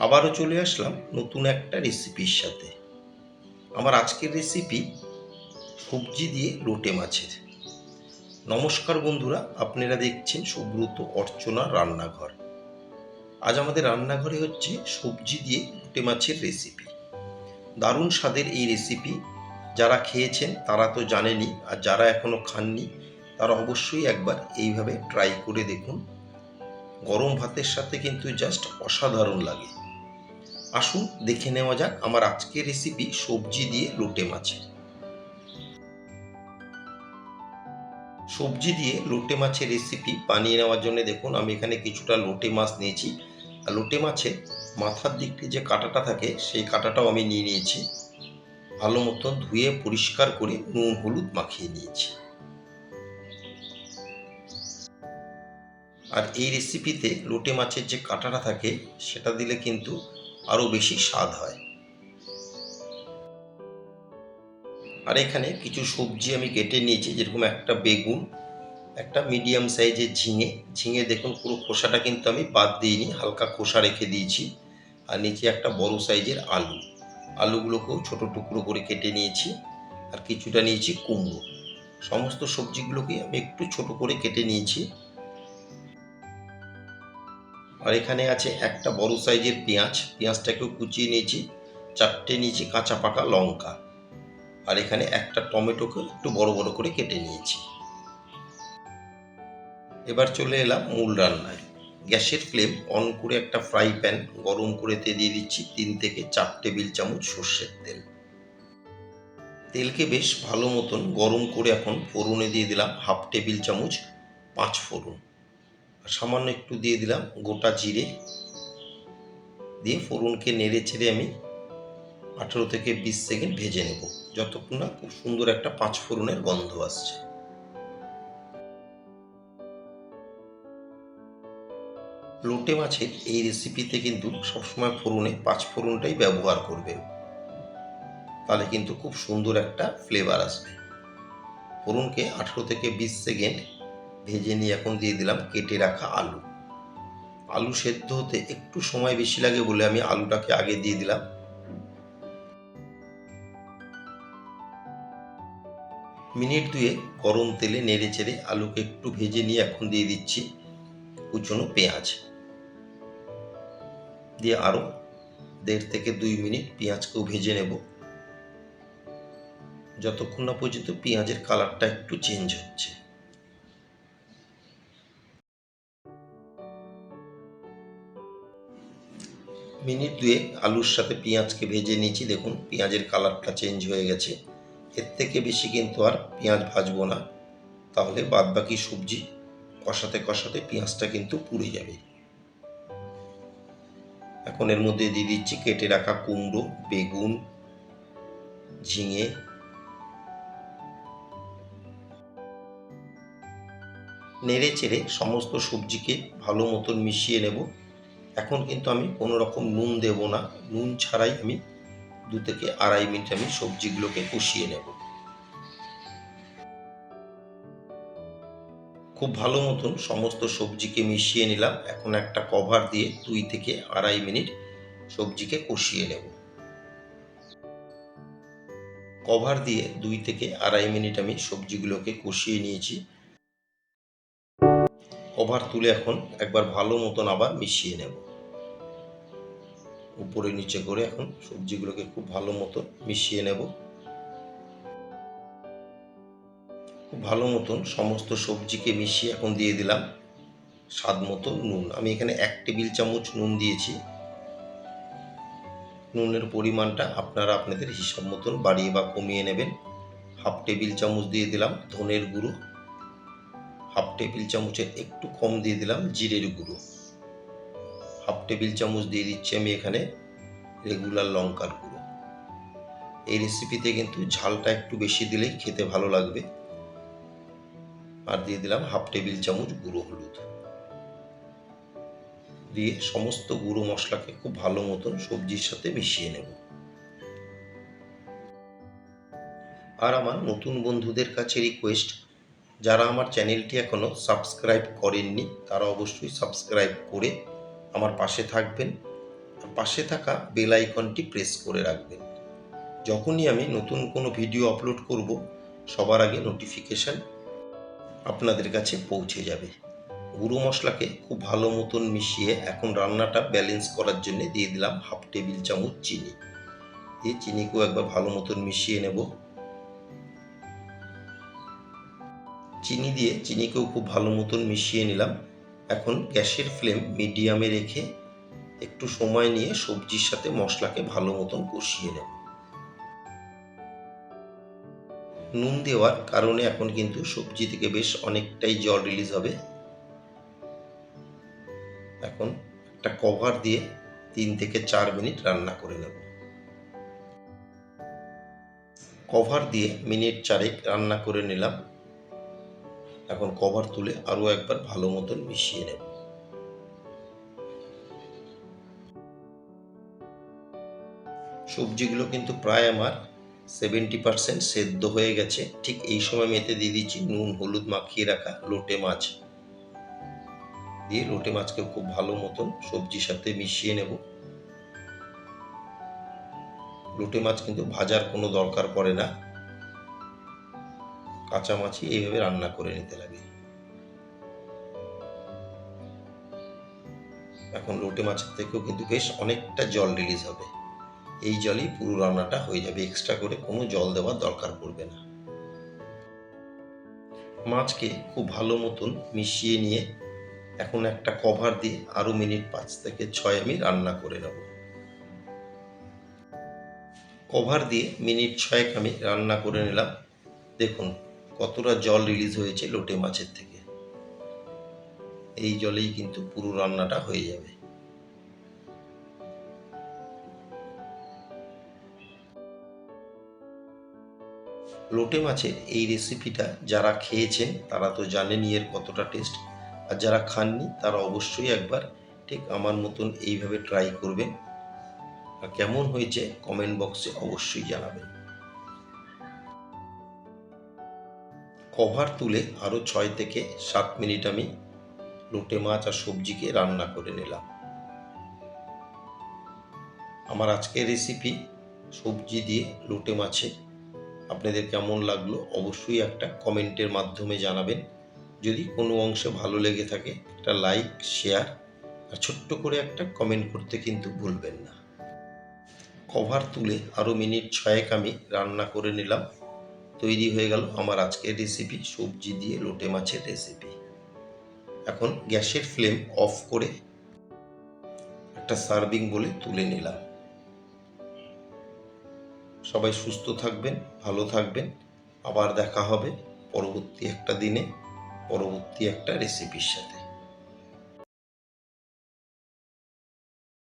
আবারও চলে আসলাম নতুন একটা রেসিপির সাথে। আমার আজকের রেসিপি সবজি দিয়ে লোটে মাছের। নমস্কার বন্ধুরা, আপনারা দেখছেন সুব্রত অর্চনা রান্নাঘর। আজ আমাদের রান্নাঘরে হচ্ছে সবজি দিয়ে লোটে মাছের রেসিপি। দারুণ স্বাদের এই রেসিপি। যারা খেয়েছেন তারা তো জানেনি আর যারা এখনও খাননি, তারা অবশ্যই একবার এইভাবে ট্রাই করে দেখুন। গরম ভাতের সাথে কিন্তু জাস্ট অসাধারণ লাগে। আসুন দেখে নেওয়া যাক আমার আজকের রেসিপি সবজি দিয়ে লোটে মাছের। সবজি দিয়ে লোটে মাছের রেসিপি বানিয়ে নেওয়ার জন্য দেখুন, আমি এখানে কিছুটা লোটে মাছ নিয়েছি। আর লোটে মাছের মাথার দিকটি যে কাঁটাটা থাকে, সেই কাঁটাটাও আমি নিয়ে নিয়েছি। ভালো মতন ধুয়ে পরিষ্কার করে নুন, হলুদ মাখিয়ে নিয়েছি। আর এই রেসিপিতে লোটে মাছের যে কাঁটাটা থাকে, সেটা দিলে কিন্তু আরও বেশি স্বাদ হয়। আর এখানে কিছু সবজি আমি কেটে নিয়েছি, যেরকম একটা বেগুন, একটা মিডিয়াম সাইজের ঝিঙে। ঝিঙে দেখুন, পুরো খোসাটা কিন্তু আমি বাদ দিইনি, হালকা খোসা রেখে দিয়েছি। আর নিচে একটা বড় সাইজের আলু। আলুগুলোকেও ছোট টুকরো করে কেটে নিয়েছি। আর কিছুটা নিয়েছি কুমড়ো। সমস্ত সবজিগুলোকে আমি একটু ছোট করে কেটে নিয়েছি। আর এখানে আছে একটা বড় সাইজের পেঁয়াজ। পেঁয়াজটাকেও কুচিয়ে নিয়েছি। চারটে নিয়েছি কাঁচা পাকা লঙ্কা। আর এখানে একটা টমেটোকে একটু বড় বড় করে কেটে নিয়েছি। এবার চলে এলাম মূল রান্নায়। গ্যাসের ফ্লেম অন করে একটা ফ্রাই প্যান গরম করে তে দিয়ে দিচ্ছি তিন থেকে চার টেবিল চামচ সর্ষের তেল। তেলকে বেশ ভালো মতন গরম করে এখন ফোড়নে দিয়ে দিলাম হাফ টেবিল চামচ পাঁচ ফোড়ন। সামান্য একটু দিয়ে দিলাম, গোটা জিরে। দিয়ে ফোড়নকে নেড়ে ছেড়ে আমি আঠেরো থেকে বিশ সেকেন্ড ভেজে নেব। যতক্ষণ না খুব সুন্দর একটা পাঁচ ফোড়নের গন্ধ আসছে। লোটে মাছের এই রেসিপিতে কিন্তু সবসময় ফোড়নে পাঁচ ফোড়নটাই ব্যবহার করবেন। তাহলে কিন্তু খুব সুন্দর একটা ফ্লেভার আসবে। ফোড়নকে আঠেরো থেকে বিশ সেকেন্ড ভেজে নিয়ে এখন দিয়ে দিলাম কেটে রাখা আলু। আলু সেদ্ধ হতে একটু সময় বেশি লাগে বলে আমি আলুটাকে আগে দিয়ে দিলাম। মিনিট দুয়ে গরম তেলে নেড়ে চেড়ে আলুকে একটু ভেজে নিয়ে এখন দিয়ে দিচ্ছি কুচনো পেঁয়াজ। দিয়ে আরও দেড় থেকে দুই মিনিট পেঁয়াজকেও ভেজে নেব। যতক্ষণ না পর্যন্ত পেঁয়াজের কালারটা একটু চেঞ্জ হচ্ছে। মিনিট আলুর সাথে পেঁয়াজকে ভেজে নিয়েছি, দেখুন পেঁয়াজের কালারটা চেঞ্জ হয়ে গেছে। এর থেকে বেশি কিন্তু আর পেঁয়াজ ভাজবো না। তাহলে বাদ বাকি সবজি কষাতে কষাতে পেঁয়াজটা কিন্তু পুড়ে যাবে। এখন এর মধ্যে দিয়ে দিচ্ছি কেটে রাখা কুমড়ো, বেগুন, ঝিঙে। নেড়ে চেড়ে সমস্ত সবজিকে ভালো মতন মিশিয়ে নেব। এখন কিন্তু আমি কোনো রকম নুন দেব না। নুন ছাড়াই আমি দু থেকে আড়াই মিনিট আমি সবজিগুলোকে কষিয়ে নেব। খুব ভালো মতন সমস্ত সবজিকে মিশিয়ে নিলাম। এখন একটা কভার দিয়ে দুই থেকে আড়াই মিনিট সবজিকে কষিয়ে নেব। কভার দিয়ে দুই থেকে আড়াই মিনিট আমি সবজিগুলোকে কষিয়ে নিয়েছি। কভার তুলে এখন একবার ভালো মতন আবার মিশিয়ে নেব। উপরে নিচে করে এখন সবজিগুলোকে খুব ভালো মতন মিশিয়ে নেব। খুব ভালো মতন সমস্ত সবজিকে মিশিয়ে এখন দিয়ে দিলাম স্বাদ মতো নুন। আমি এখানে এক টেবিল চামচ নুন দিয়েছি। নুনের পরিমাণটা আপনারা আপনাদের হিসাব মতন বাড়িয়ে বা কমিয়ে নেবেন। হাফ টেবিল চামচ দিয়ে দিলাম ধনের গুঁড়ো। হাফ টেবিল চামচের একটু কম দিয়ে দিলাম জিরের গুঁড়ো। হাফ টেবিল চামচ দিয়ে দিচ্ছি আমি এখানে রেগুলার লঙ্কার গুঁড়ো। এই রেসিপিতে কিন্তু ঝালটা একটু বেশি দিলেই খেতে ভালো লাগবে। আর দিয়ে দিলাম হাফ টেবিল চামচ গুঁড়ো হলুদ। দিয়ে সমস্ত গুঁড়ো মশলাকে খুব ভালো মতন সবজির সাথে মিশিয়ে নেব। আর আমার নতুন বন্ধুদের কাছে রিকোয়েস্ট যারা আমার চ্যানেলটি এখনও সাবস্ক্রাইব করেননি, তারা অবশ্যই সাবস্ক্রাইব করে আমার পাশে থাকবেন। পাশে থাকা বেল আইকনটি প্রেস করে রাখবেন। যখনই আমি নতুন কোনো ভিডিও আপলোড করব, সবার আগে নোটিফিকেশান আপনাদের কাছে পৌঁছে যাবে। গুঁড়ো মশলাকে খুব ভালো মতন মিশিয়ে এখন রান্নাটা ব্যালেন্স করার জন্য দিয়ে দিলাম হাফ টেবিল চামচ চিনি। দিয়ে চিনিকেও একবার ভালো মতন মিশিয়ে নেব। চিনি দিয়ে চিনিকেও খুব ভালো মতন মিশিয়ে নিলাম। এখন গ্যাসের ফ্লেম মিডিয়ামে রেখে একটু সময় নিয়ে সবজির সাথে মশলাকে ভালো মতন কষিয়ে নেব। নুন দেওয়ার কারণে এখন কিন্তু সবজি থেকে বেশ অনেকটাই জল রিলিজ হবে। এখন একটা কভার দিয়ে তিন থেকে চার মিনিট রান্না করে নেব। কভার দিয়ে মিনিট চারেক রান্না করে নিলাম। এখন কভার তুলে আরও একবার ভালো মতন মিশিয়ে নেব। সবজিগুলো কিন্তু প্রায় আমার সেভেন্টি পার্সেন্ট সেদ্ধ হয়ে গেছে। ঠিক এই সময় মেতে দিয়ে দিচ্ছি নুন, হলুদ মাখিয়ে রাখা লোটে মাছ। দিয়ে লোটে মাছকে খুব ভালো মতন সবজির সাথে মিশিয়ে নেব। লোটে মাছ কিন্তু ভাজার কোনো দরকার পড়ে না। কাঁচা মাছই এইভাবে রান্না করে নিতে লাগে। এখন লোটে মাছের থেকেও কিন্তু বেশ অনেকটা জল রিলিজ হবে। এই জলেই পুরো রান্নাটা হয়ে যাবে। এক্সট্রা করে কোনো জল দেওয়ার দরকার পড়বে না। মাছকে খুব ভালো মতন মিশিয়ে নিয়ে এখন একটা কভার দিয়ে আরও মিনিট পাঁচ থেকে ছয় আমি রান্না করে নেব। কভার দিয়ে মিনিট ছয়েক আমি রান্না করে নিলাম। দেখুন কতটা জল রিলিজ হয়েছে লোটে মাছের থেকে? এই জলেই কিন্তু পুরো রান্নাটা হয়ে যাবে। লোটে মাছের এই রেসিপিটা যারা খেয়েছেন, তারা তো জানেনই এর কতটা টেস্ট আর যারা খাননি, তারা অবশ্যই একবার ঠিক আমার মতন এইভাবে ট্রাই করবেন। আর কেমন হয়েছে কমেন্ট বক্সে অবশ্যই জানাবেন। কভার তুলে আরও ছয় থেকে সাত মিনিট আমি লোটে মাছ আর সবজিকে রান্না করে নিলাম। আমার আজকের রেসিপি সবজি দিয়ে লোটে মাছে। আপনাদের কেমন লাগল অবশ্যই একটা কমেন্টের মাধ্যমে জানাবেন। যদি কোনো অংশে ভালো লেগে থাকে, একটা লাইক শেয়ার আর ছোট্ট করে একটা কমেন্ট করতে কিন্তু ভুলবেন না। কভার তুলে আরও মিনিট ছয়েক আমি রান্না করে নিলাম। তৈরি হয়ে গেল আমার আজকের রেসিপি সবজি দিয়ে লোটে মাছের রেসিপি এখন গ্যাসের ফ্লেম অফ করে একটা সার্ভিং বলে তুলে নিলাম। সবাই সুস্থ থাকবেন, ভালো থাকবেন। আবার দেখা হবে পরবর্তী একটা দিনে, পরবর্তী একটা রেসিপির সাথে।